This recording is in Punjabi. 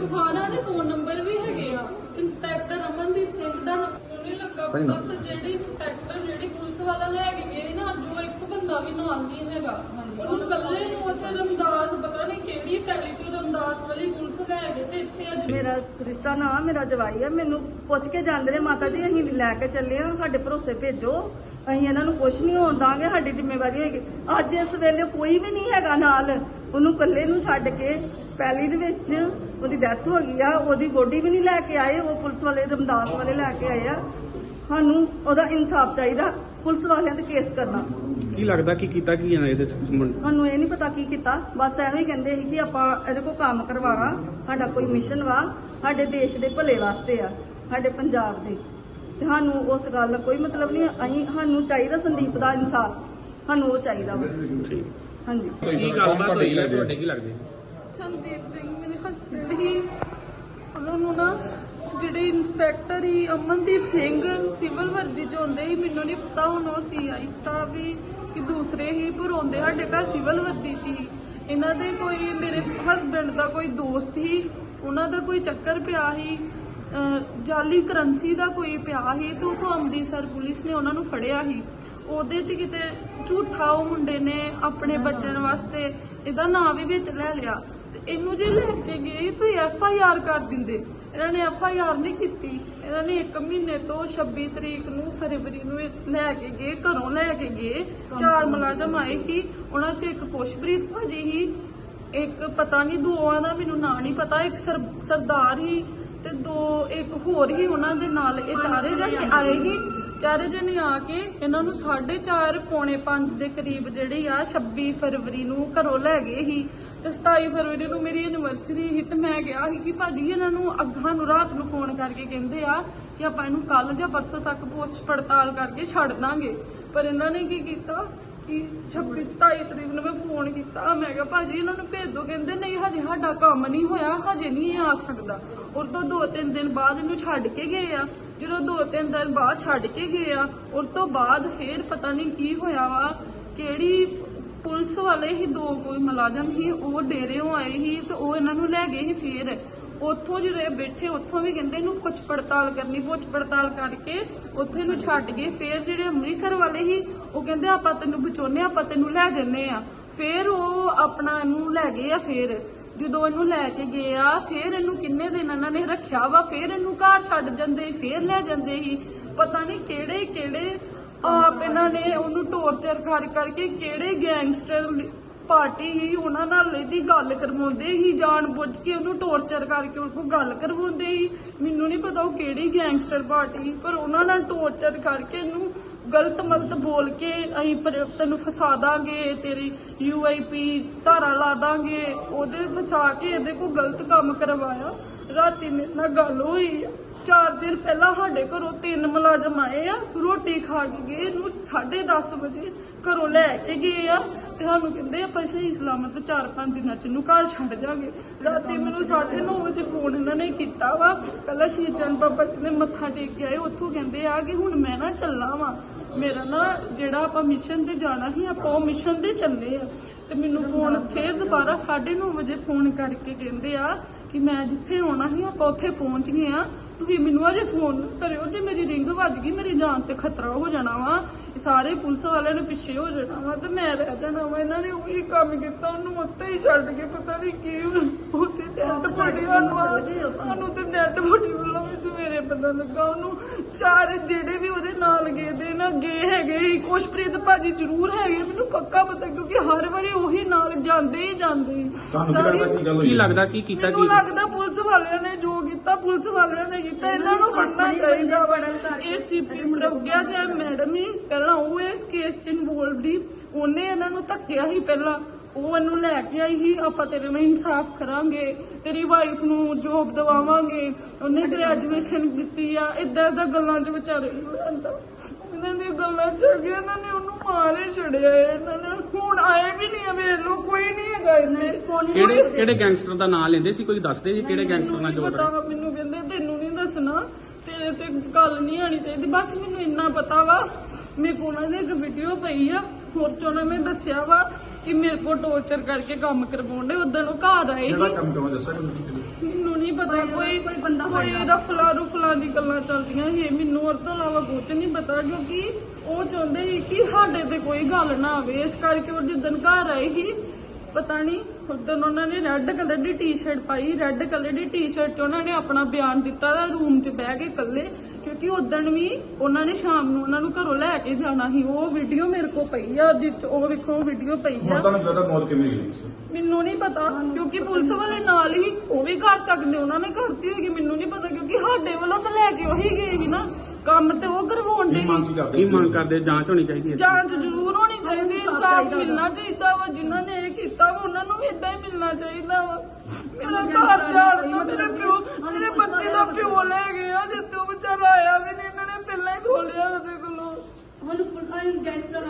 ਕੋਲ ਸਾਰਿਆਂ ਦੇ ਫੋਨ ਨੰਬਰ ਵੀ ਹੈਗੇ ਆ। ਇੰਸਪੈਕਟਰ ਅਮਨਦੀਪ ਸਿੰਘ ਦਾ ਨਹੀਂ ਲੱਗਾ ਪਤਾ ਪਰ ਜਿਹੜੇ ਇੰਸਪੈਕਟਰ ਜਿਹੜੀ ਪੁਲਿਸ ਵਾਲਾ ਲੈ ਕੇ ਗਏ ਨਾ ਜੋ ਇੱਕ ਬੰਦਾ ਵੀ ਨਾਲ ਨਹੀਂ ਹੈਗਾ। ਉਹਨੂੰ ਕੱਲੇ ਨੂੰ ਉੱਥੇ ਰਮਦਾਸ ਪਤਾ ਨਹੀਂ ਕਿਹੜੀ ਪੈਲੀ ਤੋਂ ਰਮਦਾਸ ਵਾਲੀ ਪੁਲਿਸ ਲੈ ਗਏ ਤੇ ਇੱਥੇ ਅੱਜ ਮੇਰਾ ਰਿਸ਼ਤਾ ਨਾ ਮੇਰਾ ਜਵਾਈ ਆ ਮੈਨੂੰ ਪੁੱਛ ਕੇ ਜਾਂਦੇ ਨੇ ਮਾਤਾ ਜੀ ਅਸੀਂ ਲੈ ਕੇ ਚੱਲੇ ਆ ਸਾਡੇ ਭਰੋਸੇ ਭੇਜੋ। ਅਸੀਂ ਇਹਨਾਂ ਨੂੰ ਕੁਝ ਨਹੀਂ ਹੋਣ ਦਾਂਗੇ ਸਾਡੀ ਜ਼ਿੰਮੇਵਾਰੀ ਹੋਏਗੀ। ਅੱਜ ਇਸ ਵੇਲੇ ਕੋਈ ਵੀ ਨਹੀਂ ਹੈਗਾ ਨਾਲ। ਉਹਨੂੰ ਇਕੱਲੇ ਨੂੰ ਛੱਡ ਕੇ ਪੈਲੀ ਦੇ ਵਿੱਚ ਉਹਦੀ ਡੈਥ ਹੋ ਗਈ ਆ ਉਹਦੀ ਬੋਡੀ ਵੀ ਨਹੀਂ ਲੈ ਕੇ ਆਏ ਉਹ ਪੁਲਿਸ ਵਾਲੇ ਰਮਦਾਸ ਵਾਲੇ ਲੈ ਕੇ ਆਏ ਆ। ਸਾਨੂੰ ਉਹਦਾ ਇਨਸਾਫ ਚਾਹੀਦਾ ਪੁਲਿਸ ਵਾਲਿਆਂ ਤੇ ਕੇਸ ਕਰਨਾ। ਕੀ ਲੱਗਦਾ ਕੀ ਕੀਤਾ ਕੀ ਇਹਨਾਂ ਇਹਦੇ ਸੰਬੰਧ? ਸਾਨੂੰ ਇਹ ਨਹੀਂ ਪਤਾ ਕੀ ਕੀਤਾ ਬਸ ਇਹੋ ਹੀ ਕਹਿੰਦੇ ਸੀ ਕਿ ਆਪਾਂ ਇਹਦੇ ਕੋਲ ਕੰਮ ਕਰਵਾਉਣਾ ਸਾਡਾ ਕੋਈ ਮਿਸ਼ਨ ਵਾ ਸਾਡੇ ਦੇਸ਼ ਦੇ ਭਲੇ ਵਾਸਤੇ ਆ ਸਾਡੇ ਪੰਜਾਬ ਦੇ। ਤੇ ਸਾਨੂੰ ਉਸ ਗੱਲ ਦਾ ਕੋਈ ਮਤਲਬ ਨਹੀਂ ਅਸੀਂ ਸਾਨੂੰ ਚਾਹੀਦਾ ਸੰਦੀਪ ਦਾ ਇਨਸਾਫ ਸਾਨੂੰ ਉਹ ਚਾਹੀਦਾ ਵਾ। ਠੀਕ। ਹਾਂਜੀ। ਕੀ ਗੱਲਬਾਤ ਹੋਈ ਹੈ ਤੁਹਾਡੇ? ਕੀ ਲੱਗਦੇ? ਸੰਦੀਪ ਸਿੰਘ, ਮੇਰੇ ਹਸਬੰਡ ਹੀ ਉਹਨਾਂ ਨੂੰ ਨਾ ਜਿਹੜੇ ਇੰਸਪੈਕਟਰ ਹੀ ਅਮਨਦੀਪ ਸਿੰਘ, ਸਿਵਲ ਵਰਦੀ ਚ ਹੁੰਦੇ ਸੀ, ਮੈਨੂੰ ਨਹੀਂ ਪਤਾ ਹੁਣ ਉਹ ਸੀਆਈ ਸਟਾਫ ਹੀ ਕਿ ਦੂਸਰੇ ਹੀ, ਪਰ ਆਉਂਦੇ ਸਾਡੇ ਘਰ ਸਿਵਲ ਵਰਦੀ ਚ ਹੀ। ਇਹਨਾਂ ਦੇ ਕੋਈ, ਮੇਰੇ ਹਸਬੰਡ ਦਾ ਕੋਈ ਦੋਸਤ ਹੀ, ਉਹਨਾਂ ਦਾ ਕੋਈ ਚੱਕਰ ਪਿਆ ਸੀ ਅਹ ਜਾਲੀ ਕਰੰਸੀ ਦਾ ਕੋਈ ਪਿਆ ਸੀ ਤੇ ਉਥੋਂ ਅੰਮ੍ਰਿਤਸਰ ਪੁਲਿਸ ਨੇ ਉਹਨਾਂ ਨੂੰ ਫੜਿਆ ਸੀ ਉਹਦੇ ਚ ਕਿਤੇ ਝੂਠਾ ਉਹ ਮੁੰਡੇ ਨੇ ਆਪਣੇ ਬੱਚਣ ਵਾਸਤੇ, ਇਹਦਾ ਨਾਂ ਵੀ ਵਿੱਚ ਲੈ ਲਿਆ। ਤੇ ਇਹਨੂੰ ਜੇ ਲੈ ਕੇ ਗਏ ਤੁਸੀਂ ਐਫ ਆਈ ਆਰ ਕਰ ਦਿੰਦੇ। ਇਹਨਾਂ ਨੇ ਐਫ ਆਈ ਆਰ ਨਹੀਂ ਕੀਤੀ। ਇਹਨਾਂ ਨੇ 1 ਮਹੀਨੇ ਤੋਂ 26 ਤਰੀਕ ਨੂੰ ਫਰਵਰੀ ਨੂੰ ਇਹ ਲੈ ਕੇ ਗਏ ਘਰੋਂ ਲੈ ਕੇ ਗਏ। ਚਾਰ ਮੁਲਾਜ਼ਮ ਆਏ ਸੀ। ਉਹਨਾਂ 'ਚ ਇੱਕ ਪੁਸ਼ਪ੍ਰੀਤ ਭਾਜੀ ਸੀ। ਇੱਕ ਪਤਾ ਨਹੀਂ ਦੋਵਾਂ ਦਾ ਮੈਨੂੰ ਨਾਂ ਨਹੀਂ ਪਤਾ ਇੱਕ ਸਰ- ਸਰਦਾਰ ਹੀ ਤੇ ਦੋ ਇੱਕ ਹੋਰ ਹੀ ਉਹਨਾਂ ਦੇ ਨਾਲ। ਇਹ ਚਾਰੇ ਜਣੇ ਆਏ ਹੀ ਚਾਰੇ ਜਣੇ ਆ ਕੇ ਇਹਨਾਂ ਨੂੰ 4:30 ਪੌਣੇ 5 ਦੇ ਕਰੀਬ ਜਿਹੜੇ ਆ 26 ਫਰਵਰੀ ਨੂੰ ਘਰੋਂ ਲੈ ਗਏ ਸੀ ਤੇ 27 ਫਰਵਰੀ ਨੂੰ ਮੇਰੀ ਐਨੀਵਰਸਰੀ ਸੀ ਤੇ ਮੈਂ ਗਿਆ ਸੀ ਕਿ ਭਾਜੀ ਇਹਨਾਂ ਨੂੰ ਅੱਗਾਂ ਨੂੰ ਰਾਤ ਨੂੰ ਫੋਨ ਕਰਕੇ ਕਹਿੰਦੇ ਆ ਕਿ ਆਪਾਂ ਇਹਨੂੰ ਕੱਲ ਜਾਂ ਪਰਸੋਂ ਤੱਕ ਪੁੱਛ ਪੜਤਾਲ ਕਰਕੇ ਛੱਡ ਦਾਂਗੇ। ਪਰ ਇਹਨਾਂ ਨੇ ਕੀ ਕੀਤਾ? ਕਿ 26 27 ਤਰੀਕ ਨੂੰ ਮੈਂ ਫੋਨ ਕੀਤਾ। ਮੈਂ ਕਿਹਾ ਭਾਜੀ ਇਹਨਾਂ ਨੂੰ ਭੇਜ ਦੋ, ਕਹਿੰਦੇ ਨਹੀਂ ਹਜੇ ਸਾਡਾ ਕੰਮ ਨਹੀਂ ਹੋਇਆ, ਹਜੇ ਨਹੀਂ ਇਹ ਆ ਸਕਦਾ। ਔਰ ਤੋਂ ਦੋ ਤਿੰਨ ਦਿਨ ਬਾਅਦ ਇਹਨੂੰ ਛੱਡ ਕੇ ਗਏ ਆ। ਜਦੋਂ ਦੋ ਤਿੰਨ ਦਿਨ ਬਾਅਦ ਛੱਡ ਕੇ ਗਏ ਆ, ਔਰ ਤੋਂ ਬਾਅਦ ਫੇਰ ਪਤਾ ਨਹੀਂ ਕੀ ਹੋਇਆ ਵਾ, ਕਿਹੜੀ ਪੁਲਿਸ ਵਾਲੇ ਹੀ ਦੋ ਕੋਈ ਮੁਲਾਜ਼ਮ ਸੀ, ਉਹ ਡੇਰਿਓਂ ਆਏ ਸੀ ਤੇ ਉਹ ਇਹਨਾਂ ਨੂੰ ਲੈ ਗਏ ਸੀ ਫੇਰ। ਉੱਥੋਂ ਜਦੋਂ ਇਹ ਬੈਠੇ, ਉੱਥੋਂ ਵੀ ਕਹਿੰਦੇ ਇਹਨੂੰ ਕੁਝ ਪੜਤਾਲ ਕਰਨੀ, ਪੁੱਛ ਪੜਤਾਲ ਕਰਕੇ ਉੱਥੇ ਇਹਨੂੰ ਛੱਡ ਗਏ। ਫਿਰ ਜਿਹੜੇ ਅੰਮ੍ਰਿਤਸਰ ਵਾਲੇ ਸੀ, ਉਹ ਕਹਿੰਦੇ ਆਪਾਂ ਤੈਨੂੰ ਬਚਾਉਨੇ ਆਪਾਂ ਤੈਨੂੰ ਲੈ ਜੰਨੇ ਆ ਫਿਰ ਉਹ ਆਪਣਾ ਇਹਨੂੰ ਲੈ ਗਏ ਆ ਫਿਰ। ਜਦੋਂ ਇਹਨੂੰ ਲੈ ਕੇ ਗਏ ਆ, ਫਿਰ ਇਹਨੂੰ ਕਿੰਨੇ ਦਿਨ ਇਹਨਾਂ ਨੇ ਰੱਖਿਆ ਵਾ? ਫਿਰ ਇਹਨੂੰ ਘਰ ਛੱਡ ਜਾਂਦੇ ਫਿਰ ਲੈ ਜਾਂਦੇ ਸੀ। ਪਤਾ ਨਹੀਂ ਕਿਹੜੇ ਕਿਹੜੇ ਆਪ ਇਹਨਾਂ ਨੇ ਉਹਨੂੰ ਟੌਰਚਰ ਕਰ ਕਰਕੇ ਕਿਹੜੇ ਗੈਂਗਸਟਰ ਪਾਰਟੀ ਹੀ ਉਹਨਾਂ ਨਾਲ ਇਹਦੀ ਗੱਲ ਕਰਵਾਉਂਦੇ ਹੀ ਜਾਣ ਬੁੱਝ ਕੇ ਉਹਨੂੰ ਟੌਰਚਰ ਕਰਕੇ ਉਹ ਕੋਲ ਗੱਲ ਕਰਵਾਉਂਦੇ ਹੀ। ਮੈਨੂੰ ਨਹੀਂ ਪਤਾ ਉਹ ਕਿਹੜੀ ਗੈਂਗਸਟਰ ਪਾਰਟੀ ਸੀ, ਪਰ ਉਹਨਾਂ ਨਾਲ ਟੌਰਚਰ ਕਰਕੇ ਇਹਨੂੰ ਗਲਤ ਮਲਤ ਬੋਲ ਕੇ ਅਸੀਂ ਪਰ- ਤੈਨੂੰ ਫਸਾ ਦਾਂਗੇ ਤੇਰੀ ਯੂਆਈਪੀ ਧਾਰਾ ਲਾ ਦਾਂਗੇ। ਉਹਦੇ ਫਸਾ ਕੇ ਇਹਦੇ ਕੋਲ ਗਲਤ ਕੰਮ ਕਰਵਾਇਆ। ਰਾਤੀ ਮੇਰੇ ਨਾਲ ਗੱਲ ਹੋਈ ਆ। ਚਾਰ ਦਿਨ ਪਹਿਲਾਂ ਸਾਡੇ ਘਰੋਂ ਤਿੰਨ ਮੁਲਾਜ਼ਮ ਆਏ ਆ ਰੋਟੀ ਖਾ ਕੇ ਗਏ ਇਹਨੂੰ 10:30 ਵਜੇ ਘਰੋਂ ਲੈ ਕੇ ਗਏ ਆ। ਤੇ ਸਾਨੂੰ ਕਹਿੰਦੇ ਆਪਾਂ ਸਹੀ ਸਲਾਮਤ 4-5 ਦਿਨਾਂ ਚ ਇਹਨੂੰ ਘਰ ਛੱਡ ਜਾਗੇ। ਰਾਤੀ ਮੈਨੂੰ 9:30 ਵਜੇ ਫੋਨ ਇਹਨਾਂ ਨੇ ਕੀਤਾ ਵਾ। ਪਹਿਲਾਂ ਸ਼ਹੀਦ ਚੰਦ ਬਾਬਾ ਜੀ ਨੇ ਮੱਥਾ ਟੇਕ ਕੇ ਆਏ, ਉੱਥੋਂ ਕਹਿੰਦੇ ਆ ਕਿ ਹੁਣ ਮੈਂ ਨਾ ਚੱਲਾਂ ਵਾਂ। ਮੇਰਾ ਨਾ ਜਿਹੜਾ ਆਪਾਂ ਮਿਸ਼ਨ ਤੇ ਜਾਣਾ ਸੀ, ਆਪਾਂ ਉਹ ਮਿਸ਼ਨ ਤੇ ਚੱਲੇ ਆ। ਤੇ ਮੈਨੂੰ ਫੋਨ ਫੇਰ ਦੁਬਾਰਾ 9:30 ਵਜੇ ਫੋਨ ਕਰਕੇ ਕਹਿੰਦੇ ਆ ਕਿ ਮੈਂ ਜਿੱਥੇ ਆਉਣਾ ਸੀ, ਆਪਾਂ ਉੱਥੇ ਪਹੁੰਚ ਗਏ ਆ। ਤੁਸੀਂ ਮੈਨੂੰ ਅਜੇ ਫੋਨ ਕਰਿਓ ਜੇ ਮੇਰੀ ਰਿੰਗ ਵੱਜ ਗਈ ਮੇਰੀ ਜਾਨ ਤੇ ਖਤਰਾ ਹੋ ਜਾਣਾ ਵਾ। ਸਾਰੇ ਪੁਲਿਸ ਵਾਲਿਆਂ ਨੇ ਪਿੱਛੇ ਹੋ ਜਾਣਾ ਵਾ ਤੇ ਮੈਂ ਰਹਿ ਜਾਣਾ ਵਾ। ਇਹਨਾਂ ਨੇ ਉਹੀ ਕੰਮ ਕੀਤਾ ਉਹਨੂੰ ਉੱਤੇ ਹੀ ਛੱਡ ਕੇ ਪਤਾ ਨਹੀਂ ਕੀ ਉੱਥੇ ਟੈਂਟ ਫੜਿਆ ਉਹਨੂੰ ਤੇ ਨੈਟ ਫੜੀ ਪਤਾ ਲੱਗਾ ਉਹਨੂੰ। ਚਾਰ ਜਿਹੜੇ ਵੀ ਉਹਦੇ ਨਾਲ ਗਏ ਦੇ ਨਾ ਗਏ ਹੈਗੇ ਸੀ। ਕੁਸ਼ਪ੍ਰੀਤ ਭਾਜੀ ਜ਼ਰੂਰ ਹੈਗੇ ਮੈਨੂੰ ਪੱਕਾ ਪਤਾ ਕਿਉਂਕਿ ਹਰ ਵਾਰੀ ਉਹੀ ਨਾਲ ਜਾਂਦੇ ਹੀ ਜਾਂਦੇ। ਤੁਹਾਨੂੰ ਕੀ ਲੱਗਦਾ ਕੀ ਗੱਲ ਹੋਈ ਕੀ ਹੈ? ਲੱਗਦਾ ਕੀ ਕੀਤਾ ਮੈਨੂੰ ਕੀ ਲੱਗਦਾ ਪੁਲਿਸ ਵਾਲਿਆਂ ਨੇ ਜੋ ਕੀਤਾ ਪੁਲਿਸ ਵਾਲਿਆਂ ਨੇ ਕੀਤਾ। ਇਹਨਾਂ ਨੂੰ ਫੜਨਾ ਚਾਹੀਦਾ। ਇਹ ਸੀਪੀ ਪ੍ਰਗਿਆ ਜਾਂ ਮੈਡਮ ਹੀ ਪਹਿਲਾਂ ਉਹ ਇਸ ਕੇਸ 'ਚ ਇਨਵੋਲਵਡ ਹੀ ਉਹਨੇ ਇਹਨਾਂ ਨੂੰ ਧੱਕਿਆ ਸੀ ਪਹਿਲਾਂ। ਉਹ ਇਹਨੂੰ ਲੈ ਕੇ ਆਈ ਸੀ ਆਪਾਂ ਤੇਰੇ ਨਾਲ ਇਨਸਾਫ ਕਰਾਂਗੇ ਤੇਰੀ ਵਾਈਫ ਨੂੰ ਜੋਬ ਦਵਾਵਾਂਗੇ ਉਹਨੇ ਗ੍ਰੈਜੂਏਸ਼ਨ ਕੀਤੀ ਆ ਇਦਾਂ ਇਦਾਂ ਗੱਲਾਂ 'ਚ ਵਿਚਾਰੇ ਨੂੰ ਲੈਂਦਾ ਇਹਨਾਂ ਦੀਆਂ ਗੱਲਾਂ 'ਚ ਅੱਗੇ ਇਹਨਾਂ ਨੇ ਉਹਨੂੰ ਮਾਰੇ ਛੜਿਆ ਇਹਨਾਂ ਨੇ ਹੁਣ ਆਏ ਵੀ ਨਹੀਂ ਆ ਵੇਖ ਲੋ ਕੋਈ ਨਹੀਂ ਹੈਗਾ ਇੱਥੇ। ਕਿਹੜੇ ਕਿਹੜੇ ਗੈਂਗਸਟਰ ਦਾ ਨਾਮ ਲੈਂਦੇ ਸੀ? ਕੋਈ ਦੱਸਦੇ ਜੀ ਕਿਹੜੇ ਗੈਂਗਸਟਰ ਨਾਲ ਮੈਨੂੰ ਜੋ ਪਤਾ ਮੈਨੂੰ ਕਹਿੰਦੇ ਤੈਨੂੰ ਨਹੀਂ ਦੱਸਣਾ ਤੇਰੇ ਤੇ ਗੱਲ ਨਹੀਂ ਆਣੀ ਚਾਹੀਦੀ। ਬਸ ਮੈਨੂੰ ਇੰਨਾ ਪਤਾ ਵਾ ਮੇਰੇ ਕੋਲ ਉਹਨਾਂ ਦੀ ਇੱਕ ਵੀਡੀਓ ਪਈ ਆ ਹੋਰ ਚ ਉਹਨਾਂ ਨੇ ਦੱਸਿਆ ਵਾ। ਕਿ ਮੇਰੇ ਕੋਲ ਟੌਰਚਰ ਕਰਕੇ ਕੰਮ ਕਰਵਾਉਂਦੇ ਉਦੋਂ ਉਹ ਘਰ ਆਏ ਜਿਹੜਾ ਕੰਮ ਕਰਵਾ ਦੱਸਿਆ ਕਿ ਤੁਸੀਂ ਮੈਨੂੰ ਨਹੀਂ ਪਤਾ ਕੋਈ- ਕੋਈ ਬੰਦਾ ਹੋਏਗਾ। ਇਹਦਾ ਫਲਾਰੂ ਫਲਾਂ ਦੀ ਗੱਲਾਂ ਚੱਲਦੀਆਂ ਸੀ ਮੈਨੂੰ ਉਹ ਤੋਂ ਇਲਾਵਾ ਕੁਝ ਨਹੀਂ ਪਤਾ ਕਿਉਂਕਿ ਉਹ ਚਾਹੁੰਦੇ ਸੀ ਕਿ ਸਾਡੇ ਤੇ ਕੋਈ ਗੱਲ ਨਾ ਆਵੇ। ਇਸ ਕਰਕੇ ਉਹ ਜਿੱਦਣ ਘਰ ਆਏ ਸੀ ਪਤਾ ਨਹੀਂ ਉਦੋਂ ਉਹਨਾਂ ਨੇ ਰੈੱਡ ਕਲਰ ਦੀ ਟੀ-ਸ਼ਰਟ ਪਾਈ ਰੈੱਡ ਕਲਰ ਦੀ ਟੀ-ਸ਼ਰਟ 'ਚ ਉਹਨਾਂ ਨੇ ਆਪਣਾ ਬਿਆਨ ਦਿੱਤਾ ਦਾ ਰੂਮ 'ਚ ਬਹਿ ਕੇ ਇਕੱਲੇ ਕਿਉਂਕਿ ਉਦੋਂ ਵੀ ਉਹਨਾਂ ਨੇ ਸ਼ਾਮ ਨੂੰ ਉਹਨਾਂ ਨੂੰ ਘਰੋਂ ਲੈ ਕੇ ਜਾਣਾ ਸੀ। ਉਹ ਵੀਡੀਓ ਮੇਰੇ ਕੋਲ ਪਈ ਆ 'ਚ ਉਹ ਵੇਖੋ ਵੀਡੀਓ ਪਈ ਹੁਣ ਆ ਤੁਹਾਨੂੰ ਪਤਾ ਮੌਤ ਕਿਵੇਂ ਹੋਈ ਸੀ। ਮੈਨੂੰ ਨਹੀਂ ਪਤਾ ਕਿਉਂਕਿ ਪੁਲਿਸ ਵਾਲੇ ਨਾਲ ਹੀ ਉਹ ਵੀ ਕਰ ਸਕਦੇ ਉਹਨਾਂ ਨੇ ਕਰਤੀ ਹੋਏਗੀ ਮੈਨੂੰ ਨਹੀਂ ਪਤਾ ਕਿਉਂਕਿ ਸਾਡੇ ਵੱਲੋਂ ਤਾਂ ਲੈ ਕੇ ਉਹੀ ਗਏ ਸੀ ਨਾ। ਕੰਮ ਤੇ ਉਹ ਕਰਵਾਉਣ ਦੇ ਕੀ ਮੰਗ ਕੀ ਕਰਦੇ ਕੀ ਮੰਗ ਕਰਦੇ ਜਾਂਚ ਹੋਣੀ ਚਾਹੀਦੀ ਹੈ। ਜਾਂਚ ਜ਼ਰੂਰ ਹੋਣੀ ਚਾਹੀਦੀ ਇਨਸਾਫ਼ ਮਿਲਣਾ ਚਾਹੀਦਾ ਵਾ ਜਿਨ੍ਹਾਂ ਨੇ ਇਹ ਕੀਤਾ ਵਾ ਉਹਨਾਂ ਨੂੰ ਵੀ ਇਦਾਂ ਹੀ ਮਿਲਣਾ ਚਾਹੀਦਾ ਵਾ। ਮੇਰਾ ਘਰ ਗੈਂਗਸਟਰ ਜਾਣ ਮੇਰੇ ਪਿਓ, ਮੇਰੇ ਬੱਚੇ ਦਾ ਪੁਲਿਸ ਪਿਓ ਲੈ ਗਿਆ ਜੇ ਤੂੰ ਵਿਚਾਰਾ ਆਇਆ ਵੀ ਨਹੀਂ, ਇਹਨਾਂ ਨੇ ਪਹਿਲਾਂ ਹੀ ਖੋਲਿਆ ਉਹਦੇ ਕੋਲੋਂ। ਹੁਣ ਗੈਂਗਸਟਰ